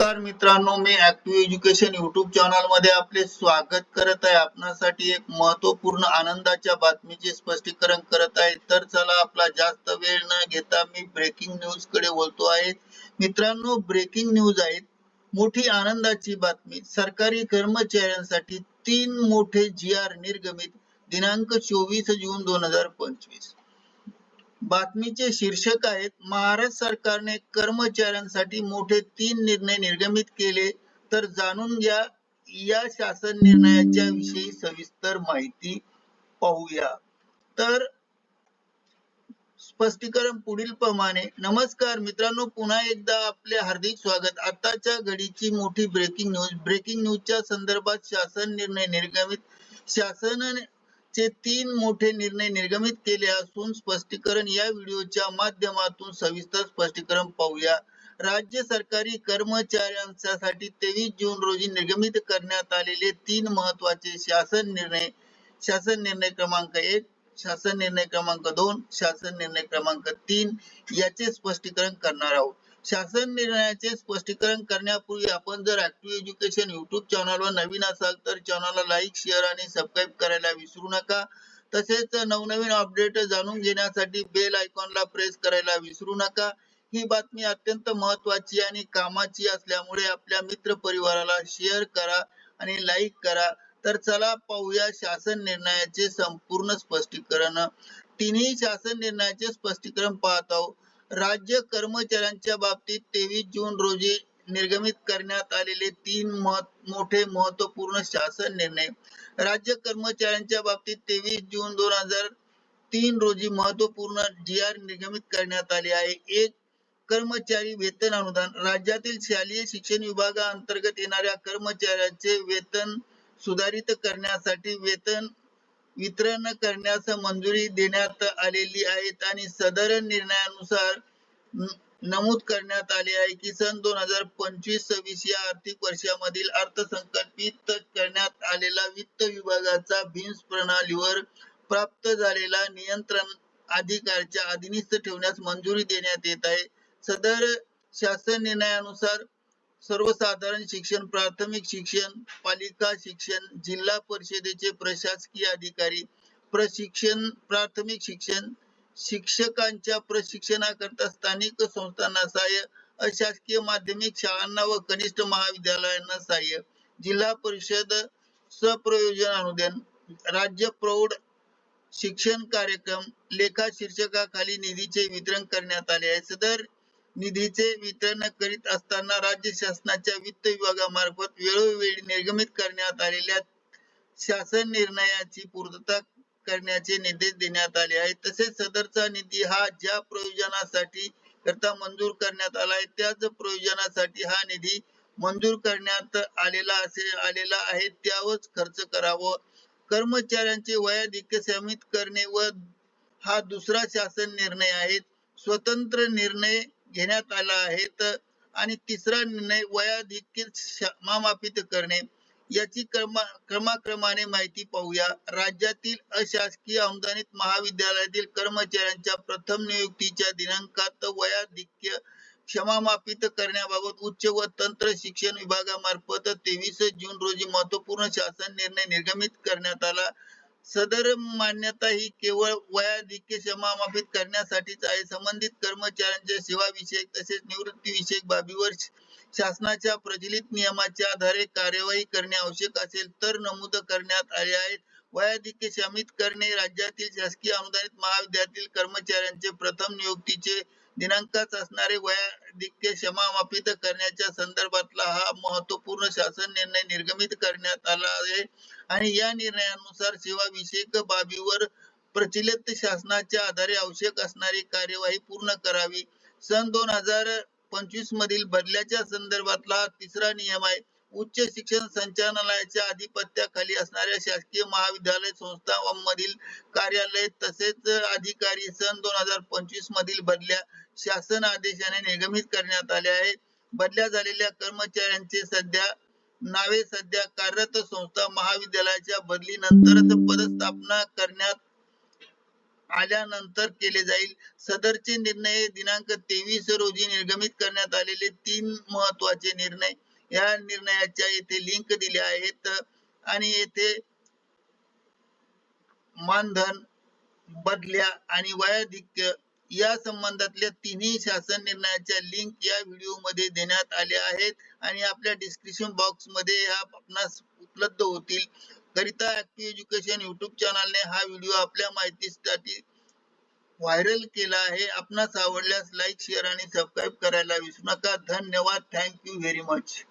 नमस्कार मित्रांनो मी ऍक्टिव्ह एज्युकेशन युट्यूब चॅनलमध्ये आपले स्वागत करत आहे. आपणासाठी एक महत्त्वपूर्ण आनंदाच्या बातमीचे स्पष्टीकरण करत आहे. तर चला आपला जास्त वेळ न घेता मी ब्रेकिंग न्यूजकडे बोलतो आहे. मित्रांनो ब्रेकिंग न्यूज आहेत. मोठी आनंदाची बातमी. सरकारी कर्मचाऱ्यांसाठी तीन मोठे जी आर निर्गमित. दिनांक चोवीस जून दोन हजार पंचवीस. बातमीचे शीर्षक आहेत महाराष्ट्र सरकारने कर्मचाऱ्यांसाठी मोठे तीन निर्णय निर्गमित केले. तर जाणून घ्या या शासन निर्णयाच्या विषयी सविस्तर माहिती पाहूया. तर स्पष्टीकरण पुढील प्रमाणे. नमस्कार मित्रांनो पुन्हा एकदा आपले हार्दिक स्वागत. आताच्या घडीची मोठी ब्रेकिंग न्यूज ब्रेकिंग न्यूजच्या संदर्भात शासन निर्णय निर्गमित शासन चे तीन मोठे निर्णय निर्गमित केले असून स्पष्टीकरण या व्हिडिओच्या माध्यमातून सविस्तर स्पष्टीकरण पाहूया. राज्य सरकारी कर्मचाऱ्यांसाठी तेवीस जून रोजी निर्गमित करण्यात आलेले तीन महत्त्वाचे शासन निर्णय. शासन निर्णय क्रमांक एक शासन निर्णय क्रमांक दोन शासन निर्णय क्रमांक तीन याचे स्पष्टीकरण करणार आहोत. शासन निर्णयाचे स्पष्टीकरण करण्यापूर्वी आपण जर ऍक्टिव्ह एज्युकेशन युट्यूब चॅनलवर नवीन असाल तर चॅनलला लाईक शेअर आणि सबस्क्राईब करायला विसरू नका. तसेच नवनवीन अपडेट जाणून घेण्यासाठी बेल आयकॉनला प्रेस करायला विसरू नका. ही बातमी अत्यंत महत्वाची आणि कामाची असल्यामुळे आपल्या मित्र परिवाराला शेअर करा आणि लाईक करा. तर चला पाहूया शासन निर्णयाचे संपूर्ण स्पष्टीकरण. तिन्ही शासन निर्णयाचे स्पष्टीकरण पाहत आहोत. राज्य कर्मचाऱ्यांच्या बाबतीत तेवीस जून रोजी निर्गमित करण्यात आलेले तीन मोठे महत्त्वपूर्ण शासन निर्णय. राज्य कर्मचाऱ्यांच्या बाबतीत तेवीस जून दोन हजार तीन रोजी महत्त्वपूर्ण जी आर निर्गमित करण्यात आले आहे. एक कर्मचारी वेतन अनुदान. राज्यातील शालेय शिक्षण विभागाअंतर्गत येणाऱ्या कर्मचाऱ्यांचे वेतन सुधारित करण्यासाठी वेतन वितरण करण्यास मंजुरी देण्यात आलेली आहे आणि सदर निर्णयानुसार नमूद करण्यात आले आहे की सन दोन हजार पंचवीस सव्वीस या आर्थिक वर्षामधील अर्थसंकल्पित करण्यात आलेला वित्त विभागाचा भिन्स प्रणालीवर प्राप्त झालेला नियंत्रण अधिकारच्या अधीनस्थ ठेवण्यास मंजुरी देण्यात येत आहे. सदर शासन निर्णयानुसार सर्वसाधारण शिक्षण प्राथमिक शिक्षण पालिका शिक्षण जिल्हा परिषदेचे प्रशासकीय अधिकारी प्रशिक्षण प्राथमिक शिक्षण शिक्षकांच्या प्रशिक्षणाकरता स्थानिक संस्थांना सहाय्य अशासकीय माध्यमिक शाळांना व कनिष्ठ महाविद्यालयांना सहाय्य. जिल्हा परिषद सप्रयोजन अनुदान राज्य प्रौढ शिक्षण कार्यक्रम लेखा शीर्षकाखाली निधीचे वितरण करण्यात आले आहे. सदर निधीचे वितरण करीत असताना राज्य शासनाच्या वित्त विभागामार्फत वेळोवेळी निर्गमित करण्यात आलेल्या शासन निर्णयाची पूर्तता करण्याचे निर्देश देण्यात आले आहेत. तसेच सदरचा निधी हा ज्या प्रयोजनासाठी करता मंजूर करण्यात आला आहे त्याच प्रयोजनासाठी हा निधी मंजूर करण्यात आलेला असे आलेला आहे. त्यावरच खर्च करावं. कर्मचाऱ्यांचे वयाधिक्य समित करणे व हा दुसरा शासन निर्णय आहे. स्वतंत्र निर्णय घेण्यात आला आहे. आणि तिसरा निर्णय वयाधिक्य क्षमामापित करणे. याची क्रमा क्रमाक्रमाने माहिती पाहूया. राज्यातील अशासकीय अनुदानित महाविद्यालयातील कर्मचाऱ्यांच्या प्रथम नियुक्तीच्या दिनांकात वयाधिक्य क्षमामापित करण्याबाबत उच्च व तंत्र शिक्षण विभागामार्फत तेवीस जून रोजी महत्त्वपूर्ण शासन निर्णय निर्गमित करण्यात आला. सदर मान्यता ही केवळ वयाधिक्य क्षमामापित करण्यासाठीच आहे. संबंधित कर्मचाऱ्यांच्या सेवा विषयक तसेच निवृत्ती विषयक बाबीवर शासनाच्या प्रचलित नियमाच्या आधारे कार्यवाही करणे आवश्यक असेल तर नमूद करण्यात आले आहेत वयाधिक्य शमित करणे राज्यातील शासकीय अनुदानित महाविद्यालयातील कर्मचाऱ्यांचे प्रथम नियुक्तीचे दिनांकाच असणारे वयाधिक्य क्षमामापित करण्याच्या संदर्भातला हा महत्त्वपूर्ण शासन निर्णय निर्गमित करण्यात आला आहे. आणि या निर्णयानुसार सेवा विषयक बाबीवर प्रचलित शासनाच्या आधारे आवश्यक असणारी कार्यवाही पूर्ण करावी. सन दोन हजार पंचवीस मधील बदल्याच्या संदर्भातला तिसरा नियम आहे. उच्च शिक्षण संचालनालयाच्या अधिपत्याखाली असणाऱ्या शासकीय महाविद्यालय संस्था मधील कार्यालय तसेच अधिकारी सन दोन हजार पंचवीस मधील बदल्या शासन आदेशाने निगमित करण्यात आले आहे बदल्या झालेल्या कर्मचाऱ्यांचे सध्या नावे सध्या कार्यरत संस्था महाविद्यालयाच्या बदली नंतरच पदस्थापना करण्यात आल्यानंतर केले जाईल. सदरचे निर्णय दिनांक तेवीस रोजी निर्गमित करण्यात आलेले तीन महत्त्वाचे निर्णय. या निर्णयाच्या येथे लिंक दिल्या आहेत आणि येथे मानधन बदल्या आणि वयाधिक्य या संबंधातल्या तिन्ही शासन निर्णयाच्या लिंक या व्हिडिओमध्ये देण्यात आल्या आहेत. आणि आपल्या डिस्क्रिप्शन बॉक्समध्ये ह्या आपणास उपलब्ध होतील. करिता ऍक्टिव्ह एज्युकेशन युट्यूब चॅनलने हा व्हिडिओ आपल्या माहितीसाठी व्हायरल केला आहे. आपणास आवडल्यास लाईक शेअर आणि सबस्क्राईब करायला विसरू नका. धन्यवाद. Thank you very much